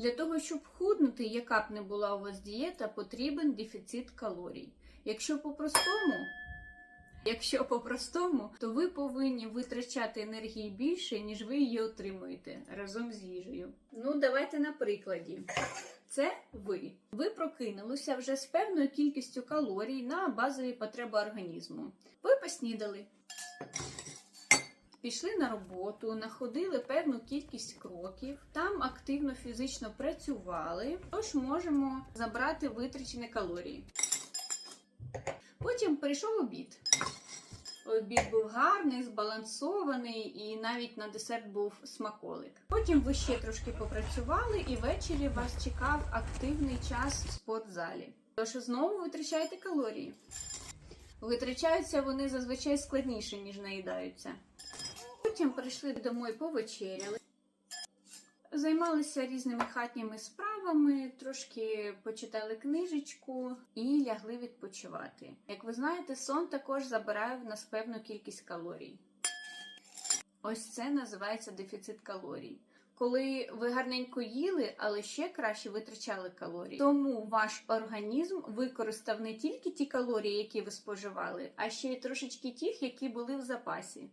Для того, щоб худнути, яка б не була у вас дієта, потрібен дефіцит калорій. Якщо по-простому, якщо по-простому, то ви повинні витрачати енергії більше, ніж ви її отримуєте разом з їжею. Ну, давайте на прикладі. Це ви. Ви прокинулися вже з певною кількістю калорій на базові потреби організму. Ви поснідали. Пішли на роботу, находили певну кількість кроків, там активно фізично працювали, тож можемо забрати витрачені калорії. Потім прийшов обід. Обід був гарний, збалансований і навіть на десерт був смаколик. Потім ви ще трошки попрацювали, і ввечері вас чекав активний час в спортзалі. Тож знову витрачаєте калорії. Витрачаються вони зазвичай складніше, ніж наїдаються. Потім прийшли домой повечеряли, займалися різними хатніми справами, трошки почитали книжечку і лягли відпочивати. Як ви знаєте, сон також забирає в нас певну кількість калорій. Ось це називається дефіцит калорій. Коли ви гарненько їли, але ще краще витрачали калорії. Тому ваш організм використав не тільки ті калорії, які ви споживали, а ще й трошечки тих, які були в запасі.